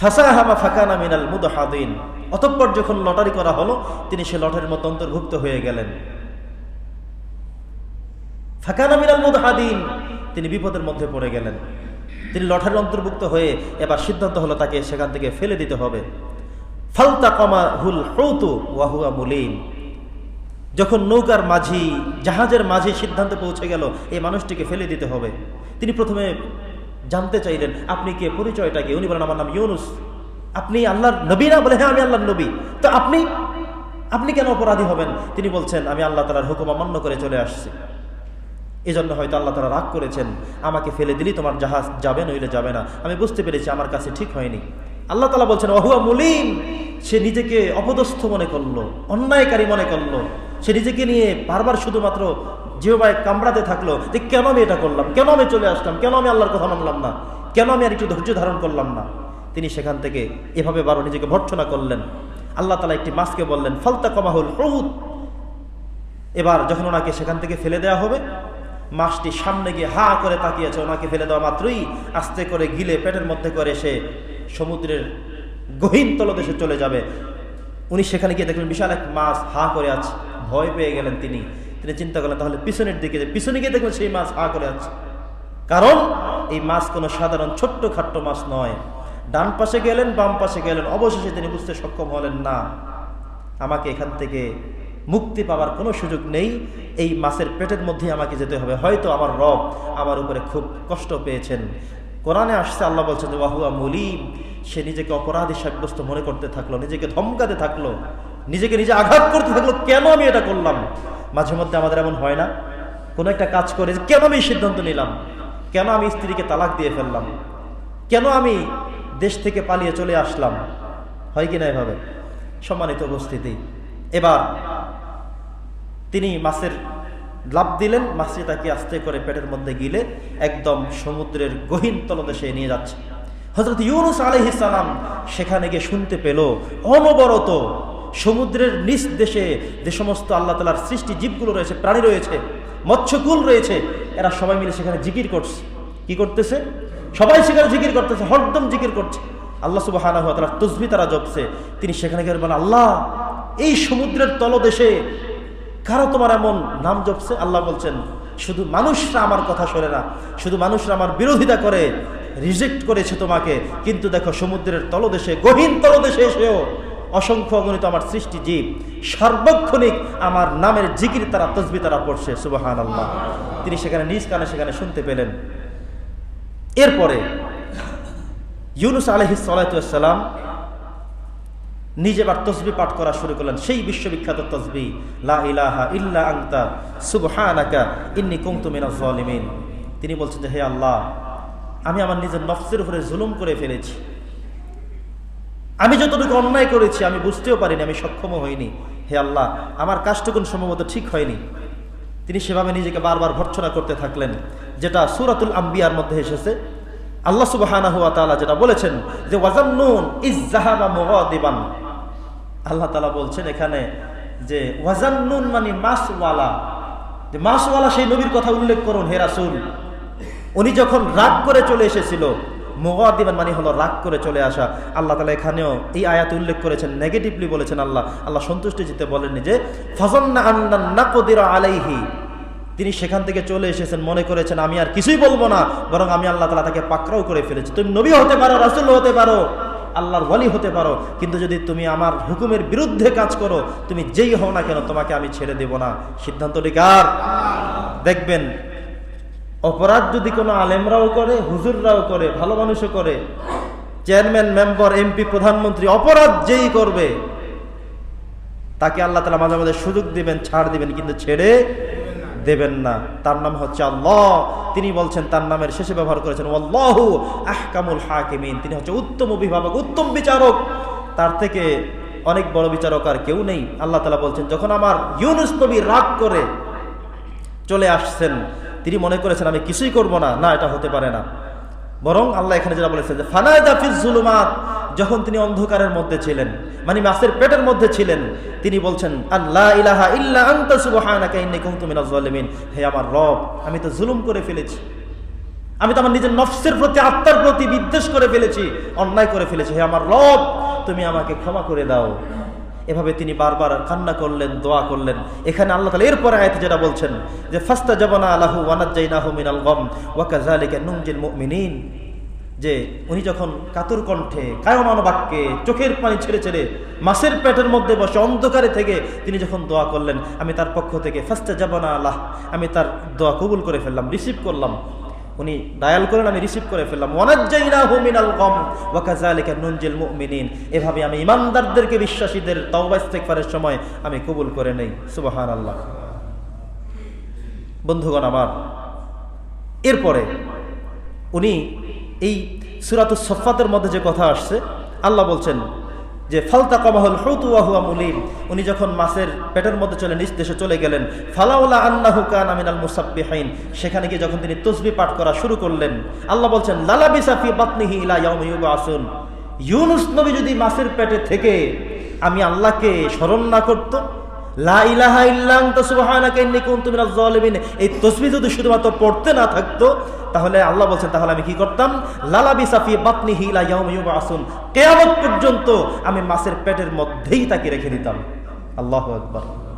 ফাসাহামা ফাকানা মিনাল মুদহাদিন। অতঃপর যখন লটারি করা হলো, তিনি সে লটারির মতো অন্তর্ভুক্ত হয়ে গেলেন। ফাকানা মিনাল মুদহাদিন, তিনি বিপদের মধ্যে পড়ে গেলেন। তিনি লটারির অন্তর্ভুক্ত হয়ে এবার সিদ্ধান্ত হলো তাকে সেখান থেকে ফেলে দিতে হবে। ফালতা কমা হুল হৌতু ওয়াহুয়া মুলিন। যখন নৌকার মাঝি, জাহাজের মাঝি সিদ্ধান্তে পৌঁছে গেল, এই মানুষটিকে ফেলে দিতে হবে। তিনি প্রথমে জানতে চাইলেন, আপনি কে? পরিচয়টা কি? উনি বলেন, আমার নাম ইউনুস। আপনি আল্লাহর নবী না বলে হ্যাঁ আমি আল্লাহর নবী। তো আপনি আপনি কেন অপরাধী হবেন? তিনি বলছেন, আমি আল্লাহ তালার হুকুম অমান্য করে চলে আসছি। এই জন্য হয়তো আল্লাহ তালা রাগ করেছেন। আমাকে ফেলে দিলি, তোমার জাহাজ যাবে নইলে যাবে না। আমি বুঝতে পেরেছি আমার কাছে ঠিক হয়নি। আল্লাহ তালা বলছেন অহুয়া মুলিম। সে নিজেকে অপদস্থ মনে করল, অন্যায়কারী মনে করল। সে নিজেকে নিয়ে বারবার শুধুমাত্র জিহবায় কামড়াতে থাকল যে, কেন আমি এটা করলাম? কেন আমি চলে আসলাম? কেন আমি আল্লাহর কথা মানলাম না? কেন আমি আর একটু ধৈর্য ধারণ করলাম না? তিনি সেখান থেকে এভাবে বারো নিজেকে ভর্ৎসনা করলেন। আল্লাহ তালা একটি মাছকে বললেন ফলতা কমাহুল প্রহুত এবার যখন ওনাকে সেখান থেকে ফেলে দেওয়া হবে মাছটি সামনে গিয়ে হা করে তাকিয়েছে, ওনাকে ফেলে দেওয়া মাত্রই আস্তে করে গিলে পেটের মধ্যে করে সে সমুদ্রের গহীন তলদেশে চলে যাবে। উনি সেখানে গিয়ে দেখলেন, বিশাল এক মাছ হা করে আছে ভয় পেয়ে গেলেন তিনি। তিনি চিন্তা করলেন, তাহলে পিছনের দিকে পিছনে গিয়ে দেখলেন সেই মাছ হা করে আছে। কারণ এই মাছ কোনো সাধারণ ছোট্ট খাট্ট মাছ নয়। ডান পাশে গেলেন, বাম পাশে গেলেন, অবশেষে তিনি বুঝতে সক্ষম হলেন, না, আমাকে এখান থেকে মুক্তি পাওয়ার কোনো সুযোগ নেই। এই মাছের পেটের মধ্যে আমাকে যেতে হবে। হয়তো আমার রব আমার উপরে খুব কষ্ট পেয়েছেন। কোরআনে আসছে, আল্লাহ বলছেন যে ওয়াহুয়া মুলিম। সে নিজেকে অপরাধী সাব্যস্ত মনে করতে থাকল, নিজেকে ধমকাতে থাকল, নিজেকে নিজে আঘাত করতে থাকল, কেন আমি এটা করলাম? মাঝে মধ্যে আমাদের এমন হয় না? কোনো একটা কাজ করে কেন আমি সিদ্ধান্ত নিলাম? কেন আমি স্ত্রীকে তালাক দিয়ে ফেললাম? কেন আমি দেশ থেকে পালিয়ে চলে আসলাম? হয় কি না এভাবে? সম্মানিত উপস্থিতি। এবার তিনি মাছের লাভ দিলেন, মাছটি তাকে আস্তে করে পেটের মধ্যে গিলে একদম সমুদ্রের গহীন তলদেশে নিয়ে যাচ্ছে। হজরত ইউনুস আলহিসাম সেখানে গিয়ে শুনতে পেল, অনবরত সমুদ্রের নিচ দেশে যে সমস্ত আল্লাহ তালার সৃষ্টি জীবগুলো রয়েছে, প্রাণী রয়েছে, মৎস্যকুল রয়েছে, এরা সবাই মিলে সেখানে জিকির করছে। কি করতেছে? সবাই সেখানে জিকির করতেছে, হরদম জিকির করছে। আল্লাহ সুবাহ তসবি তারা জপছে। তিনি সেখানে গিয়ে বলেন, আল্লাহ, এই সমুদ্রের তলদেশে কারও তোমার এমন নাম জপছে? আল্লাহ বলছেন, শুধু মানুষরা আমার কথা শোনে না, শুধু মানুষরা আমার বিরোধিতা করে রিজেক্ট করেছে তোমাকে। কিন্তু দেখো, সমুদ্রের তলদেশে, গহীন তলদেশে এসেও অসংখ্য অগণিত আমার সৃষ্টি জীব, সার্বক্ষণিক আমার নামের জিকির তারা, তসবি তারা পড়ছে। সুবাহান আল্লাহ তিনি সেখানে নিজ কানে সেখানে শুনতে পেলেন। এরপরে ইউনুস আলহি সালাম নিজে বার তসবি পাঠ করা শুরু করলেন। সেই বিশ্ববিখ্যাত তসবি, লা ইলাহা ইল্লা আংতা সুবহানাকা ইন্নি জালিমিন। তিনি বলছেন যে, হে আল্লাহ, আমি আমার নিজের নফসের উপরে জুলুম করে ফেলেছি। আমি যতটুকু অন্যায় করেছি, আমি বুঝতেও পারিনি, আমি সক্ষমও হইনি। হে আল্লাহ, আমার কাজটুকুন সম্ভবত ঠিক হয়নি। তিনি সেভাবে নিজেকে বারবার ভর্ৎসনা করতে থাকলেন, যেটা সুরাতুল আম্বিয়ার মধ্যে এসেছে। আল্লাহ তাআলা যেটা বলেছেন যে, ওয়াজান্নুন ইজ্জাহাবা মুগাদিবান। আল্লাহ তালা বলছেন এখানে যে, ওয়াজান্নুন মানে মাসওয়ালা। যে, মাসওয়ালা সেই নবীর কথা উল্লেখ করুন, হে রাসূল। উনি যখন রাগ করে চলে এসেছিল, মুগাদিবান মানে হলো রাগ করে চলে আসা। আল্লাহ তালা এখানেও এই আয়াত উল্লেখ করেছেন নেগেটিভলি বলেছেন আল্লাহ। আল্লাহ সন্তুষ্টি জিতে বলেননি যে, ফজন্না আন্না নাকদিরা আলাইহি। তিনি সেখান থেকে চলে এসেছেন, মনে করেছেন, আমি আর কিছুই বলব না, বরং আমি আল্লাহ তালা তাকে পাকড়াও করে ফেলেছি। তুমি নবী হতে পারো, রাসুল হতে পারো, আল্লাহর ওয়ালি হতে পারো, কিন্তু যদি তুমি আমার হুকুমের বিরুদ্ধে কাজ করো, তুমি যেই হও না কেন, তোমাকে আমি ছেড়ে দেব না। সিদ্ধান্তটি কার দেখবেন, অপরাধ যদি কোনো আলেমরাও করে, হুজুররাও করে, ভালো মানুষও করে, চেয়ারম্যান, মেম্বার, এমপি, প্রধানমন্ত্রী, অপরাধ যেই করবে, তাকে আল্লাহ তালা মাঝে মাঝে সুযোগ দিবেন, ছাড় দিবেন, কিন্তু ছেড়ে দেবেন না। তার নাম হচ্ছে আল্লাহ। তিনি বলছেন, তার নামের শেষে ব্যবহার করেছেন আল্লাহু আহকামুল হাকিমিন। তিনি হচ্ছে উত্তম অভিভাবক, উত্তম বিচারক। তার থেকে অনেক বড় বিচারক আর কেউ নেই। আল্লাহ তালা বলছেন, যখন আমার ইউনুস নবী রাগ করে চলে আসছেন, তিনি মনে করেছেন, আমি কিছুই করব না। না, এটা হতে পারে না। বরং আল্লাহ এখানে যেটা বলেছেন যে ফানায়দা ফিজ জুলুমাত যখন তিনি অন্ধকারের মধ্যে ছিলেন মানে মাছের পেটের মধ্যে ছিলেন, তিনি বলছেন আল্লাহ ইলাহা হে আমার রব, আমি তো জুলুম করে ফেলেছি। আমি তো আমার নিজের নফসের প্রতি, আত্মার প্রতি বিদ্বেষ করে ফেলেছি, অন্যায় করে ফেলেছি। হে আমার রব, তুমি আমাকে ক্ষমা করে দাও। এভাবে তিনি বারবার কান্না করলেন, দোয়া করলেন। এখানে আল্লাহ তালা এরপরে আয়তে যেটা বলছেন যে ফাস্তা জবানা আলাহু ওয়ানাজ্জাইনাহু মিনাল গম ওয়াকাযালিকা নুনজিল মুমিনিন। যে উনি যখন কাতর কণ্ঠে কায়মান বাক্যে চোখের পানি ছেড়ে ছেড়ে মাছের পেটের মধ্যে বসে অন্ধকারে থেকে তিনি যখন দোয়া করলেন, আমি তার পক্ষ থেকে ফার্স্টে যাব না আল্লাহ আমি তার দোয়া কবুল করে ফেললাম, রিসিভ করলাম। উনি ডায়াল করেন, আমি রিসিভ করে ফেললাম। নুনজিল এভাবে আমি ইমানদারদেরকে বিশ্বাসীদের তওবা ইস্তেগফারের সময় আমি কবুল করে নেই। সুবাহান আল্লাহ বন্ধুগণ আমার, এরপরে উনি এই সুরাত সফাতের মধ্যে যে কথা আসছে, আল্লাহ বলছেন যে ফালতা কমাহুল হুতুয়াহুয়া মুলিম। উনি যখন মাছের পেটের মধ্যে চলে, নিজ দেশে চলে গেলেন, ফালাউলা আন্নাহু কান আমিনাল মুসাব্বিহাইন সেখানে গিয়ে যখন তিনি তসবি পাঠ করা শুরু করলেন, আল্লাহ বলছেন লালা বিসাফি বাতনিহি ইলা ইয়াউমি ইউবাসুন। ইউনুস নবী যদি মাছের পেটে থেকে আমি আল্লাহকে স্মরণ না করতো এই তাসবিহ যদি শুধুমাত্র পড়তে না থাকতো, তাহলে আল্লাহ বলছেন, তাহলে আমি কি করতাম? লালা বিসাফি বাতনিহি ইলা আসুন ইউবাসুন। পর্যন্ত আমি মাছের পেটের মধ্যেই তাকে রেখে দিতাম। আল্লাহ আকবার।